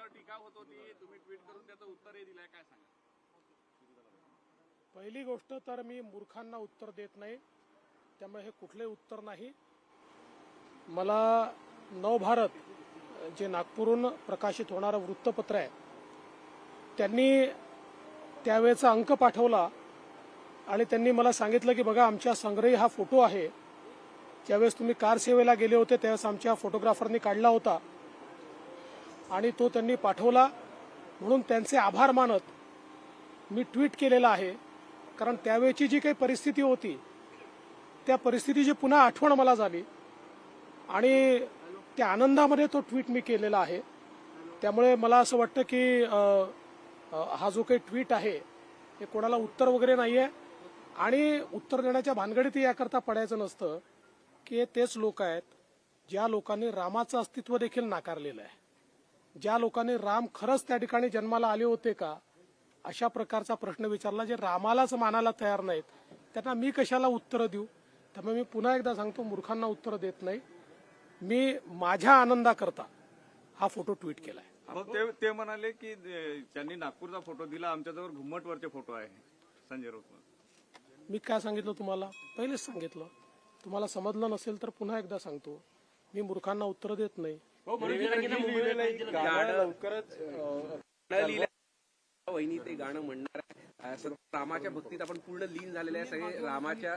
तुमच्यावर टीका होत होती तुम्ही ट्विट करून त्याचं उत्तरही दिलंय काय सांगा पहिली गोष्ट तर मी मूर्खांना उत्तर देत नाही त्यामुळे हे कुठलंही उत्तर नाही. मला नवभारत जे नागपूरहून प्रकाशित होणारं वृत्तपत्र आहे त्यांनी त्यावेळेचा अंक पाठवला आणि त्यांनी मला सांगितलं की बघा आमच्या संग्रही हा फोटो आहे. ज्यावेळेस तुम्ही कार सेवेला गेले होते त्यावेळेस आमच्या फोटोग्राफरनी काढला होता. आणि तो त्यांनी पाठवला. म्हणून त्यांचे आभार मानत मी ट्विट केलेलं आहे. कारण त्यावेळची जी काही परिस्थिती होती त्या परिस्थितीची पुन्हा आठवण मला झाली. आणि त्या आनंदामध्ये तो ट्विट मी केलेला आहे. त्यामुळे मला असं वाटतं की हा जो काही ट्विट आहे हे कोणाला उत्तर वगैरे नाही आहे आणि उत्तर देण्याच्या भानगडीत याकरता पडायचं नसतं की हे तेच लोक आहेत ज्या लोकांनी रामाचं अस्तित्व देखील नाकारलेलं आहे. ज्या लोकांनी राम खरंच त्या ठिकाणी जन्माला आले होते का अशा प्रकारचा प्रश्न विचारला जे रामालाच मानायला तयार नाहीत. त्यांना मी कशाला उत्तरं देऊ? त्यामुळे मी पुन्हा एकदा सांगतो मूर्खांना उत्तर देत नाही. मी माझ्या आनंदाकरता हा फोटो ट्विट केलाय. ते ते म्हणाले की त्यांनी नागपूरचा फोटो दिला आमच्याजवळ घुम्मटवरचे फोटो आहे संजय राऊत मी काय सांगितलं तुम्हाला? पहिलेच सांगितलं. तुम्हाला समजलं नसेल तर पुन्हा एकदा सांगतो. मी मूर्खांना उत्तर देत नाही. लिहिलं. वहिनी ते गाणं म्हणणार रामाच्या भक्तीत आपण पूर्ण लीन झालेले आहे. सगळे रामाच्या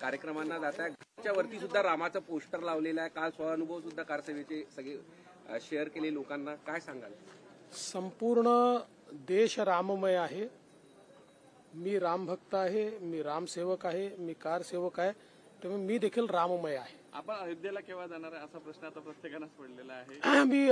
कार्यक्रमांना जात आहे. घरच्या वरती सुद्धा रामाचं पोस्टर लावलेलं आहे. काल स्वानुभव सुद्धा कारसेवेचे सगळे शेअर केले लोकांना. काय सांगाल? संपूर्ण देश राममय आहे. मी रामभक्त आहे. मी रामसेवक आहे. मी कारसेवक आहे. त्यामुळे मी देखील राममय आहे. आपण अयोध्येला केव्हा जाणार आहे असा प्रश्न आता प्रत्येकानंच पडलेला आहे. मी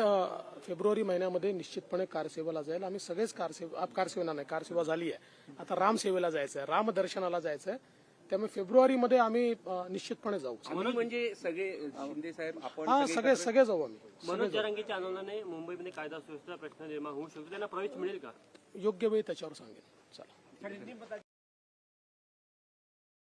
फेब्रुवारी महिन्यामध्ये निश्चितपणे कारसेवेला जाईल. आम्ही सगळेच कारसेवा कारसेवा नाही कारसेवा झाली आहे आता रामसेवेला जायचं आहे रामदर्शनाला जायचं आहे त्यामुळे फेब्रुवारीमध्ये आम्ही निश्चितपणे जाऊ. आम्ही म्हणजे सगळे शिंदे साहेब आपण हा सगळे सगळे जाऊ आम्ही. मनोज जरांगीच्या आंदोलनाने मुंबईमध्ये कायदा सुव्यवस्थेचा प्रश्न निर्माण होऊ शकतो. त्यांना प्रवेश मिळेल का? योग्य वेळी त्याच्यावर सांगेन. चला.